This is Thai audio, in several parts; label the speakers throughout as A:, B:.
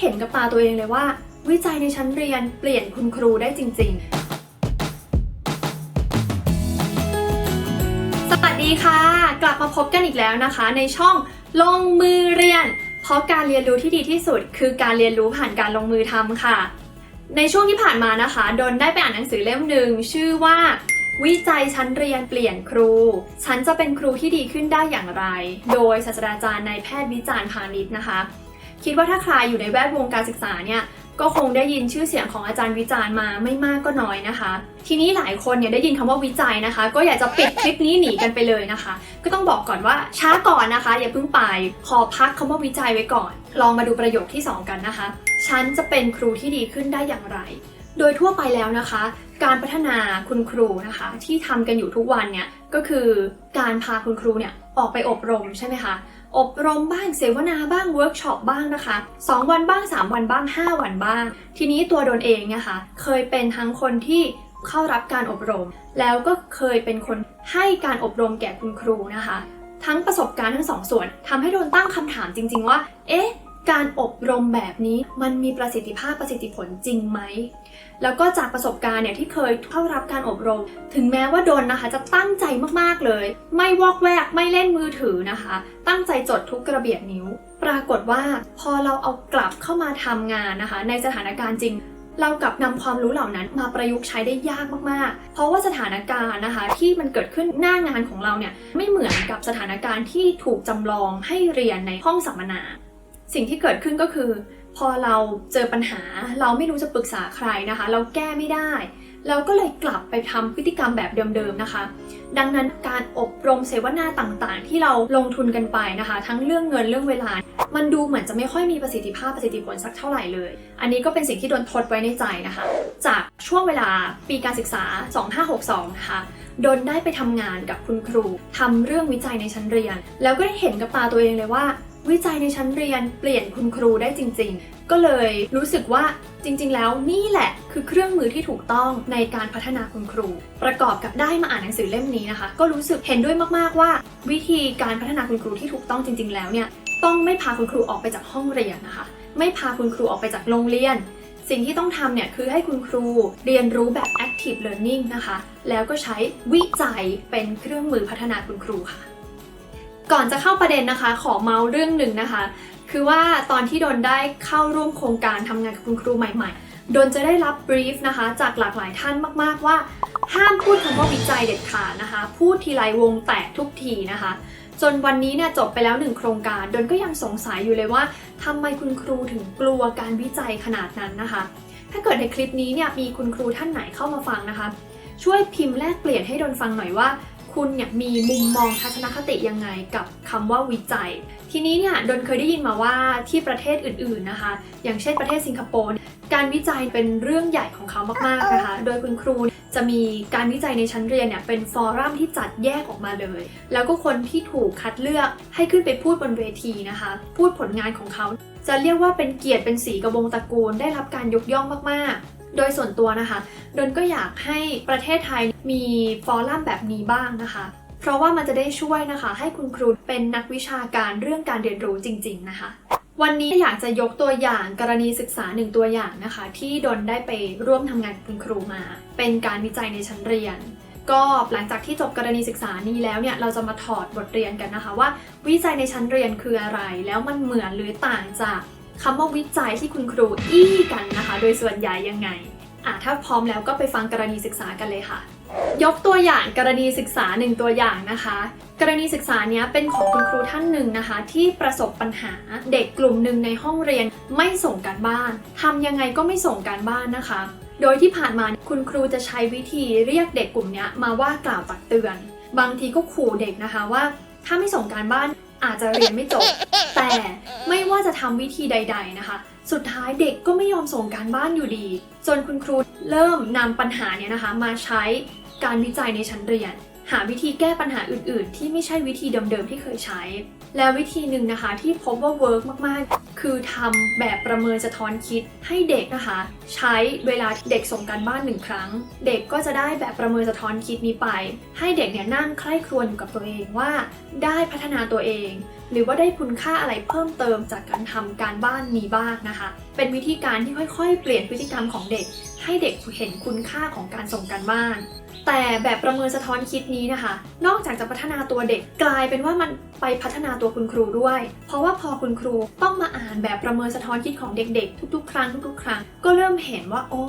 A: เห็นกับตาตัวเองเลยว่า วิจัยในชั้นเรียนเปลี่ยนคุณครูได้จริง ๆ สวัสดีค่ะ กลับมาพบกันอีกแล้วนะคะ ในช่องลงมือเรียน เพราะการเรียนรู้ที่ดีที่สุด คือการเรียนรู้ผ่านการลงมือทำค่ะ ในช่วงที่ผ่านมานะคะดนได้ไปอ่านหนังสือเล่มหนึ่งชื่อว่าวิจัยชั้นเรียนเปลี่ยนครู ฉันจะเป็นครูที่ดีขึ้นได้อย่างไร โดยศาสตราจารย์นายแพทย์วิจารณ์พาณิชย์นะคะ คิดว่าถ้าใครอยู่ในแวดวงการศึกษาเนี่ยก็คงได้ยินชื่อเสียงของอาจารย์วิจารณ์มาไม่มากก็น้อยนะคะ ทีนี้หลายคนเนี่ยได้ยินคำว่าวิจัยนะคะ ก็อยากจะปิดคลิปนี้หนีกันไปเลยนะคะ ก็ต้องบอกก่อนว่าช้าก่อนนะคะ อย่าเพิ่งไปขอพักคำว่าวิจัยไว้ก่อน ลองมาดูประโยคที่ 2 กันนะคะ ฉันจะเป็นครูที่ดีขึ้นได้อย่างไร โดยทั่วไปแล้วนะคะ การพัฒนาคุณครูนะคะ ที่ทำกันอยู่ทุกวันเนี่ยก็คือการพาคุณครูเนี่ยออกไปอบรมใช่ไหมคะ อบรมบ้างเสวนาบ้างเวิร์กช็อปบ้างนะคะ 2 วันบ้าง 3 วันบ้าง 5 วันบ้าง ทีนี้ตัวโดนเองเนี่ยค่ะเคยเป็นทั้งคนที่เข้ารับการอบรม แล้วก็เคยเป็นคนให้การอบรมแก่คุณครูนะคะ ทั้งประสบการณ์ทั้งสองส่วนทำให้โดนตั้งคำถามจริง ๆ ว่า เอ๊ะ การอบรมแบบนี้มันมีประสิทธิภาพประสิทธิผลจริงไหม แล้วก็จากประสบการณ์เนี่ยที่เคยเข้ารับการอบรม ถึงแม้ว่าโดนนะคะจะตั้งใจมากๆเลย ไม่วอกแวกไม่เล่นมือถือนะคะ ตั้งใจจดทุกกระเบียดนิ้ว ปรากฏว่าพอเราเอากลับเข้ามาทำงานนะคะ ในสถานการณ์จริงเรากลับนำความรู้เหล่านั้นมาประยุกต์ใช้ได้ยากมากๆ เพราะว่าสถานการณ์นะคะ ที่มันเกิดขึ้นหน้างานของเราเนี่ยไม่เหมือนกับสถานการณ์ที่ถูกจำลองให้เรียนในห้องสัมมนา สิ่งที่เกิดขึ้นก็คือ พอเราเจอปัญหาเราไม่รู้จะปรึกษาใครนะคะ เราแก้ไม่ได้ เราก็เลยกลับไปทำพฤติกรรมแบบเดิมๆนะคะ ดังนั้นการอบรมเสวนาต่างๆ ที่เราลงทุนกันไปนะคะ ทั้งเรื่องเงินเรื่องเวลา มันดูเหมือนจะไม่ค่อยมีประสิทธิภาพประสิทธิผลสักเท่าไหร่เลย อันนี้ก็เป็นสิ่งที่โดนทดไว้ในใจนะคะ จากช่วงเวลาปีการศึกษา 2562 นะคะโดนได้ไปทำงานกับคุณครูทำเรื่องวิจัยในชั้นเรียน แล้วก็ได้เห็นกับตาตัวเองเลยว่า วิจัยในชั้นเรียนเปลี่ยนคุณครูได้จริง ๆ ก็เลยรู้สึกว่าจริง ๆ แล้วนี่แหละคือเครื่องมือที่ถูกต้องในการพัฒนาคุณครู ประกอบกับได้มาอ่านหนังสือเล่มนี้นะคะ ก็รู้สึกเห็นด้วยมากๆว่า วิธีการพัฒนาคุณครูที่ถูกต้องจริง ๆ แล้วเนี่ยต้องไม่พาคุณครูออกไปจากห้องเรียนนะคะ ไม่พาคุณครูออกไปจากโรงเรียนสิ่งที่ต้องทำเนี่ยคือให้คุณครูเรียนรู้แบบ active learning นะคะ แล้วก็ใช้วิจัยเป็นเครื่องมือพัฒนาคุณครูค่ะ ก่อนจะเข้าประเด็นนะคะ ขอเมาส์เรื่องหนึ่งนะคะ คือว่าตอนที่โดนได้เข้าร่วมโครงการทำงานกับคุณครูใหม่ๆโดนจะได้รับบรีฟนะคะ จากหลากหลายท่านมากๆว่า ห้ามพูดคำว่าวิจัยเด็ดขาดนะคะ พูดทีไรวงแตกทุกทีนะคะ จนวันนี้เนี่ยจบไปแล้วหนึ่งโครงการโดนก็ยังสงสัยอยู่เลยว่าทำไมคุณครูถึงกลัวการวิจัยขนาดนั้นนะคะ ถ้าเกิดในคลิปนี้เนี่ยมีคุณครูท่านไหนเข้ามาฟังนะคะ ช่วยพิมพ์แลกเปลี่ยนให้โดนฟังหน่อยว่า คุณเนี่ยมีมุมมองทัศนคติยังไงกับคำว่าวิจัย ทีนี้เนี่ยดนเคยได้ยินมาว่าที่ประเทศอื่นๆนะคะ อย่างเช่นประเทศสิงคโปร์การวิจัยเป็นเรื่องใหญ่ของเขามากๆนะคะ โดยคุณครูจะมีการวิจัยในชั้นเรียนเนี่ยเป็นฟอรัมที่จัดแยกออกมาเลย แล้วก็คนที่ถูกคัดเลือกให้ขึ้นไปพูดบนเวทีนะคะ พูดผลงานของเขา จะเรียกว่าเป็นเกียรติเป็นสีกระวงตระกูลได้รับการยกย่องมากๆ โดยส่วนตัวนะคะดนก็อยากให้ประเทศไทยมีฟอรัมแบบนี้บ้างนะคะ เพราะว่ามันจะได้ช่วยนะคะ ให้คุณครูเป็นนักวิชาการเรื่องการเรียนรู้จริง ๆ นะคะ วันนี้อยากจะยกตัวอย่างกรณีศึกษาหนึ่งตัวอย่างนะคะ ที่ดนได้ไปร่วมทำงานกับคุณครูมา เป็นการวิจัยในชั้นเรียนก็หลังจากที่จบกรณีศึกษานี้แล้วเนี่ยเราจะมาถอดบทเรียนกันนะคะว่า วิจัยในชั้นเรียนคืออะไร แล้วมันเหมือนหรือต่างจาก คำว่าวิจัยที่คุณครูอี้กันนะคะ โดยส่วนใหญ่ยังไงอะถ้าพร้อมแล้วก็ไปฟังกรณีศึกษากันเลยค่ะ ยกตัวอย่างกรณีศึกษาหนึ่งตัวอย่างนะคะ กรณีศึกษาเนี้ยเป็นของคุณครูท่านหนึ่งนะคะ ที่ประสบปัญหาเด็กกลุ่มหนึ่งในห้องเรียนไม่ส่งการบ้านทำยังไงก็ไม่ส่งการบ้านนะคะ โดยที่ผ่านมาคุณครูจะใช้วิธีเรียกเด็กกลุ่มนี้มาว่ากล่าวตักเตือน บางทีก็ขู่เด็กนะคะว่า ถ้าไม่ส่งการบ้าน อาจจะเรียนไม่จบ แต่ไม่ว่าจะทำวิธีใด ๆนะคะ สุดท้ายเด็กก็ไม่ยอมส่งการบ้านอยู่ดี จนคุณครูเริ่มนำปัญหาเนี้ยนะคะ มาใช้การวิจัยในชั้นเรียน หาวิธีแก้ปัญหาอื่น ๆ ที่ไม่ใช่วิธีเดิม ๆ ที่เคยใช้ แล้ววิธีหนึ่งนะคะที่พบว่าเวิร์กมากๆ คือทำแบบประเมินสะท้อนคิดให้เด็กนะคะ ใช้เวลาเด็กส่งการบ้านหนึ่งครั้ง เด็กก็จะได้แบบประเมินสะท้อนคิดนี้ไป ให้เด็กเนี่ยนั่งใคร่ครวญอยู่กับตัวเองว่า ได้พัฒนาตัวเอง หรือว่าได้คุณค่าอะไรเพิ่มเติมจากการทำการบ้านนี้บ้างนะคะ เป็นวิธีการที่ค่อยๆ เปลี่ยนพฤติกรรมของเด็ก ให้เด็กเห็นคุณค่าของการส่งการบ้าน แต่แบบประเมินสะท้อนคิดนี้นะคะ นอกจากจะพัฒนาตัวเด็กกลายเป็นว่ามันไปพัฒนาตัวคุณครูด้วย เพราะว่าพอคุณครูต้องมาอ่านแบบประเมินสะท้อนคิดของเด็กๆ ทุกๆ ครั้งทุกๆ ครั้ง ก็เริ่มเห็นว่าอ๋อ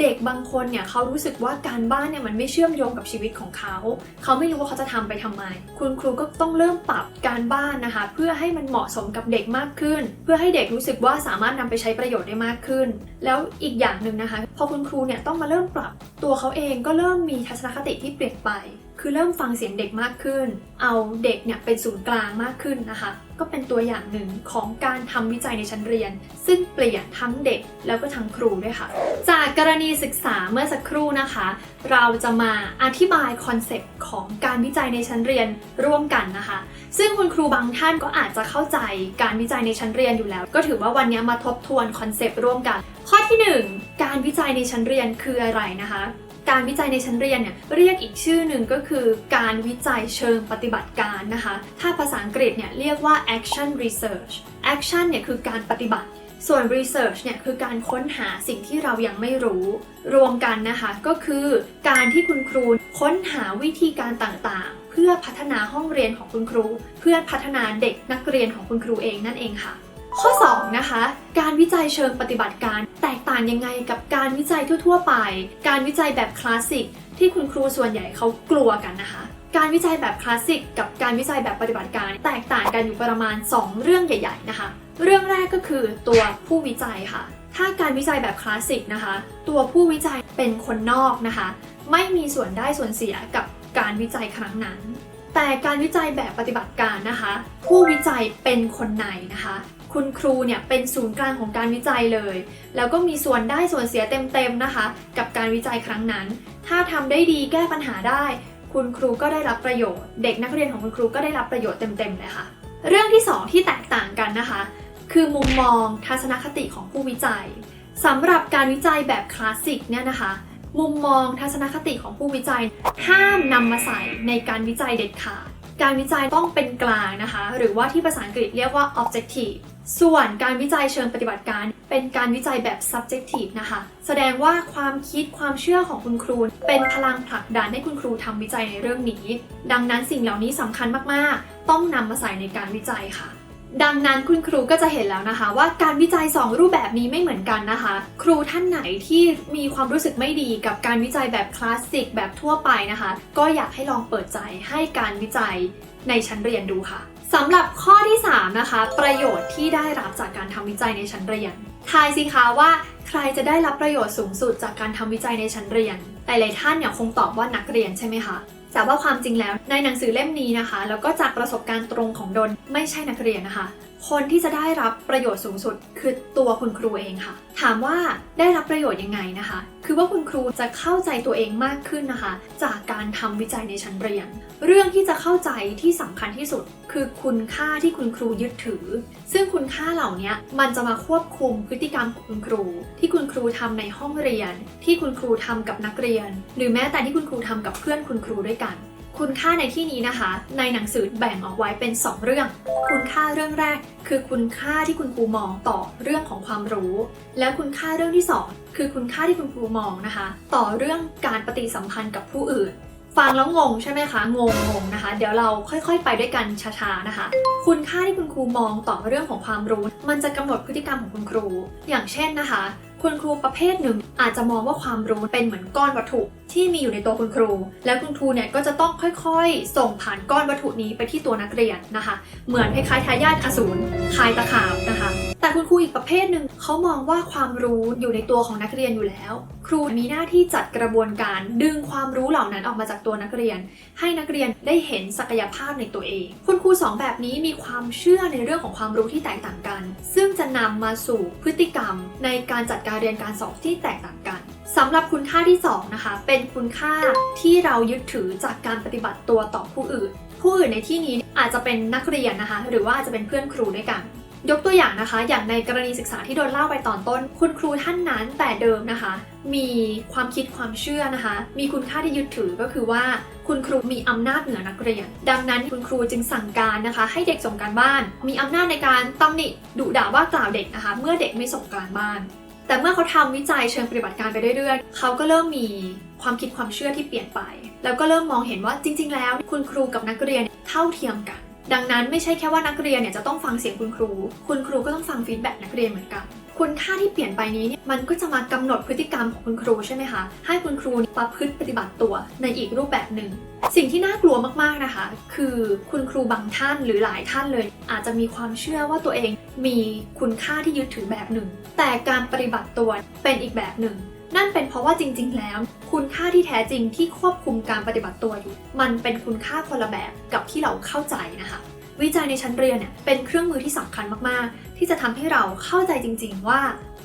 A: เด็กบางคนเนี่ยเขารู้สึกว่าการบ้านเนี่ยมันไม่เชื่อมโยงกับชีวิตของเขา เขาไม่รู้ว่าเขาจะทำไปทำไม คุณครูก็ต้องเริ่มปรับการบ้านนะคะ เพื่อให้มันเหมาะสมกับเด็กมากขึ้น เพื่อให้เด็กรู้สึกว่าสามารถนำไปใช้ประโยชน์ได้มากขึ้น แล้วอีกอย่างหนึ่งนะคะ พอคุณครูเนี่ยต้องมาเริ่มปรับตัวเขาเองก็เริ่มมีทัศนคติที่เปลี่ยนไป คือเริ่มฟังเสียงเด็กมากขึ้น เอาเด็กเนี่ยเป็นศูนย์กลางมากขึ้นนะคะ ก็เป็นตัวอย่างหนึ่งของการทำวิจัยในชั้นเรียน ซึ่งเปลี่ยนทั้งเด็กแล้วก็ทั้งครูด้วยค่ะ จากกรณีศึกษาเมื่อสักครู่นะคะ เราจะมาอธิบายคอนเซปต์ของการวิจัยในชั้นเรียนร่วมกันนะคะ ซึ่งคุณครูบางท่านก็อาจจะเข้าใจการวิจัยในชั้นเรียนอยู่แล้ว ก็ถือว่าวันนี้มาทบทวนคอนเซปต์ร่วมกัน ข้อที่ 1 การวิจัยในชั้นเรียนคืออะไรนะคะ การวิจัยในชั้นเรียนเนี่ยเรียกอีกชื่อหนึ่งก็คือการวิจัยเชิงปฏิบัติการนะคะ ถ้าภาษาอังกฤษเนี่ยเรียกว่า action research action เนี่ยคือการปฏิบัติ ส่วน research เนี่ยคือการค้นหาสิ่งที่เรายังไม่รู้ รวมกันนะคะก็คือการที่คุณครูค้นหาวิธีการต่างๆ เพื่อพัฒนาห้องเรียนของคุณครู เพื่อพัฒนาเด็กนักเรียนของคุณครูเองนั่นเองค่ะ ข้อ 2 นะคะ การวิจัยเชิงปฏิบัติการ แตกต่างยังไงกับการวิจัยทั่ว ๆ ไป การวิจัยแบบคลาสสิกที่คุณครูส่วนใหญ่เขากลัวกันนะคะ การวิจัยแบบคลาสสิกกับการวิจัยแบบปฏิบัติการ แตกต่างกันอยู่ประมาณ 2 เรื่องใหญ่ ๆ นะคะ เรื่องแรกก็คือตัวผู้วิจัยค่ะ ถ้าการวิจัยแบบคลาสสิกนะคะ ตัวผู้วิจัยเป็นคนนอกนะคะ ไม่มีส่วนได้ส่วนเสียกับการวิจัยครั้งนั้น แต่การวิจัยแบบปฏิบัติการนะคะ ผู้วิจัยเป็นคนในนะคะ คุณครูเนี่ยเป็นศูนย์กลางของการวิจัยเลย แล้วก็มีส่วนได้ส่วนเสียเต็มๆนะคะ กับการวิจัยครั้งนั้น ถ้าทำได้ดีแก้ปัญหาได้ คุณครูก็ได้รับประโยชน์ เด็กนักเรียนของคุณครูก็ได้รับประโยชน์เต็มๆเลยค่ะ เรื่องที่สองที่แตกต่างกันนะคะ คือมุมมองทัศนคติของผู้วิจัยสำหรับการวิจัยแบบคลาสสิกเนี่ยนะคะมุมมองทัศนคติของผู้วิจัย ห้ามนำมาใส่ในการวิจัยเด็ดขาด การวิจัยต้องเป็นกลางนะคะ หรือว่าที่ภาษาอังกฤษเรียกว่า objective ส่วนการวิจัยเชิงปฏิบัติการเป็นการวิจัยแบบ subjective นะคะ แสดงว่าความคิดความเชื่อของคุณครู เป็นพลังผลักดันให้คุณครูทำวิจัยในเรื่องนี้ ดังนั้นสิ่งเหล่านี้สำคัญมาก ๆ ต้องนำมาใส่ในการวิจัยค่ะ ดังนั้นคุณครูก็จะเห็นแล้วนะคะ ว่าการวิจัย 2 รูปแบบนี้ไม่เหมือนกันนะคะ ครูท่านไหนที่มีความรู้สึกไม่ดีกับการวิจัยแบบคลาสสิกแบบทั่วไปนะคะ ก็อยากให้ลองเปิดใจให้การวิจัยในชั้นเรียนดูค่ะ สำหรับข้อที่ 3 นะคะ ประโยชน์ที่ได้รับจากการทำวิจัยในชั้นเรียน ทายสิคะว่าใครจะได้รับประโยชน์สูงสุดจากการทำวิจัยในชั้นเรียน หลายๆท่านเนี่ยคงตอบว่านักเรียนใช่ไหมคะแต่ว่าความจริงแล้วในหนังสือเล่มนี้นะคะ แล้วก็จากประสบการณ์ตรงของดนไม่ใช่นักเรียนนะคะ คนที่จะได้รับประโยชน์สูงสุดคือตัวคุณครูเองค่ะ ถามว่าได้รับประโยชน์ยังไงนะคะ คือว่าคุณครูจะเข้าใจตัวเองมากขึ้นนะคะ จากการทำวิจัยในชั้นเรียน เรื่องที่จะเข้าใจที่สำคัญที่สุด คือคุณค่าที่คุณครูยึดถือ ซึ่งคุณค่าเหล่านี้มันจะมาควบคุมพฤติกรรมของคุณครู ที่คุณครูทำในห้องเรียน ที่คุณครูทำกับนักเรียน หรือแม้แต่ที่คุณครูทำกับเพื่อนคุณครูด้วยกัน คุณค่าในที่นี้นะคะ ในหนังสือแบ่งออกไว้เป็น 2 เรื่อง คุณค่าเรื่องแรก คือคุณค่าที่คุณครูมองต่อเรื่องของความรู้ แล้วคุณค่าเรื่องที่ 2 คือคุณค่าที่คุณครูมองนะคะ ต่อเรื่องการปฏิสัมพันธ์กับผู้อื่น ฟังแล้วงงใช่ไหมคะ งงงงนะคะ เดี๋ยวเราค่อยๆ ไปด้วยกันช้าๆนะคะ คุณค่าที่คุณครูมองต่อเรื่องของความรู้ มันจะกำหนดพฤติกรรมของคุณครู อย่างเช่นนะคะ คุณครูประเภทหนึ่ง อาจจะมองว่าความรู้เป็นเหมือนก้อนวัตถุ ที่มีอยู่ในตัวคุณครู แล้วคุณครูเนี่ยก็จะต้องค่อยๆ ส่งผ่านก้อนวัตถุนี้ไปที่ตัวนักเรียนนะคะ เหมือนคล้ายๆทายาทอสูรคายตะขาบนะคะ แต่คุณครูอีกประเภทหนึ่งเขามองว่าความรู้อยู่ในตัวของนักเรียนอยู่แล้ว ครูมีหน้าที่จัดกระบวนการดึงความรู้เหล่านั้นออกมาจากตัวนักเรียน ให้นักเรียนได้เห็นศักยภาพในตัวเอง คุณครูสองแบบนี้มีความเชื่อในเรื่องของความรู้ที่แตกต่างกัน ซึ่งจะนำมาสู่พฤติกรรม ในการจัดการเรียนการสอนที่แตกต่างกันสำหรับคุณค่าที่สองนะคะ เป็นคุณค่าที่เรายึดถือจากการปฏิบัติตัวต่อผู้อื่น ผู้อื่นในที่นี้อาจจะเป็นนักเรียนนะคะ หรือว่าอาจจะเป็นเพื่อนครูด้วยกัน ยกตัวอย่างนะคะ อย่างในกรณีศึกษาที่โดนเล่าไปตอนต้น คุณครูท่านนั้นแต่เดิมนะคะ มีความคิดความเชื่อนะคะ มีคุณค่าที่ยึดถือก็คือว่า คุณครูมีอำนาจเหนือนักเรียน ดังนั้นคุณครูจึงสั่งการนะคะ ให้เด็กส่งการบ้าน มีอำนาจในการตำหนิดุด่าว่ากล่าวเด็กนะคะ เมื่อเด็กไม่ส่งการบ้าน แต่เมื่อเขาทำวิจัยเชิงปฏิบัติการไปเรื่อยๆ เขาก็เริ่มมีความคิดความเชื่อที่เปลี่ยนไป แล้วก็เริ่มมองเห็นว่าจริง ๆ แล้ว คุณครูกับนักเรียนเท่าเทียมกัน ดังนั้นไม่ใช่แค่ว่านักเรียนเนี่ยจะต้องฟังเสียงคุณครู คุณครูก็ต้องฟังฟีดแบ็กนักเรียนเหมือนกันคุณค่าที่เปลี่ยนไปนี้เนี่ยมันก็จะมากำหนดพฤติกรรมของคุณครูใช่ไหมคะ ให้คุณครูประพฤติปฏิบัติตัวในอีกรูปแบบหนึ่ง สิ่งที่น่ากลัวมากๆนะคะ คือคุณครูบางท่านหรือหลายท่านเลย อาจจะมีความเชื่อว่าตัวเองมีคุณค่าที่ยึดถือแบบหนึ่ง แต่การปฏิบัติตัวเป็นอีกแบบหนึ่ง นั่นเป็นเพราะว่าจริง ๆ แล้ว คุณค่าที่แท้จริงที่ควบคุมการปฏิบัติตัวอยู่ มันเป็นคุณค่าคนละแบบกับที่เราเข้าใจนะคะ วิจัยในชั้นเรียนเนี่ยเป็นเครื่องมือที่สำคัญมากๆ ที่จะทำให้เราเข้าใจจริง ๆ ว่า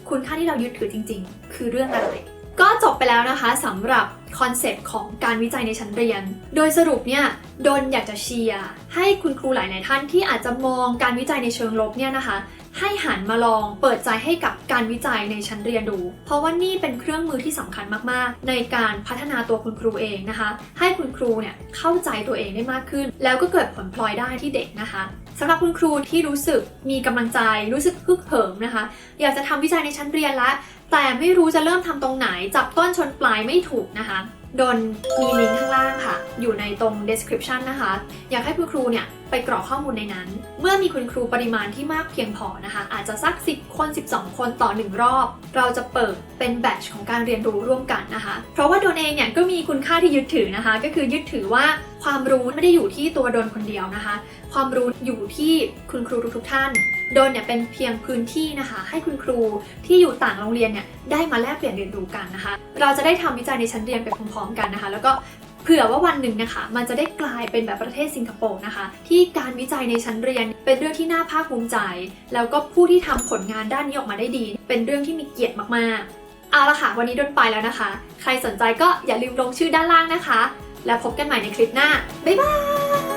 A: คุณค่าที่เรายึดถือจริง ๆ คือเรื่องอะไรก็จบไปแล้วนะคะสำหรับคอนเซปต์ของการวิจัยในชั้นเรียน โดยสรุปเนี่ยดนอยากจะเชียร์ให้คุณครูหลาย ๆ ท่านที่อาจจะมองการวิจัยในเชิงลบเนี่ยนะคะ ให้หันมาลองเปิดใจให้กับการวิจัยในชั้นเรียนดู เพราะว่านี่เป็นเครื่องมือที่สำคัญมาก ๆ ในการพัฒนาตัวคุณครูเองนะคะ ให้คุณครูเนี่ยเข้าใจตัวเองได้มากขึ้น แล้วก็เกิดผลพลอยได้ที่เด็กนะคะสำหรับคุณครูที่รู้สึกมีกำลังใจ รู้สึกฮึกเหิมนะคะ อยากจะทำวิจัยในชั้นเรียนแล้วแต่ไม่รู้จะเริ่มทำตรงไหน จับต้นชนปลายไม่ถูกนะคะ ดนมีลิงก์ข้างล่างค่ะ อยู่ในตรง description นะคะ อยากให้คุณครูเนี่ยไปกรอกข้อมูลในนั้น เมื่อมีคุณครูปริมาณที่มากเพียงพอนะคะ อาจจะสัก 10 คน 12 คนต่อ 1 รอบ เราจะเปิดเป็นแบตชของการเรียนรู้ร่วมกันนะคะ เพราะว่าดนเองเนี่ยก็มีคุณค่าที่ยึดถือนะคะ ก็คือยึดถือว่า ความรู้ไม่ได้อยู่ที่ตัวโดนคนเดียวนะคะ ความรู้อยู่ที่คุณครูทุกๆท่าน โดนเนี่ยเป็นเพียงพื้นที่นะคะ ให้คุณครูที่อยู่ต่างโรงเรียนเนี่ยได้มาแลกเปลี่ยนเรียนรู้กันนะคะ เราจะได้ทำวิจัยในชั้นเรียนไปพร้อมๆกันนะคะ แล้วก็เผื่อว่าวันหนึ่งนะคะ มันจะได้กลายเป็นแบบประเทศสิงคโปร์นะคะ ที่การวิจัยในชั้นเรียนเป็นเรื่องที่น่าภาคภูมิใจ แล้วก็ผู้ที่ทำผลงานด้านนี้ออกมาได้ดี เป็นเรื่องที่มีเกียรติมากๆเอาละค่ะวันนี้ดนไปแล้วนะคะ ใครสนใจก็อย่าลืมลงชื่อด้านล่างนะคะ แล้วพบกันใหม่ในคลิปหน้า บ๊ายบาย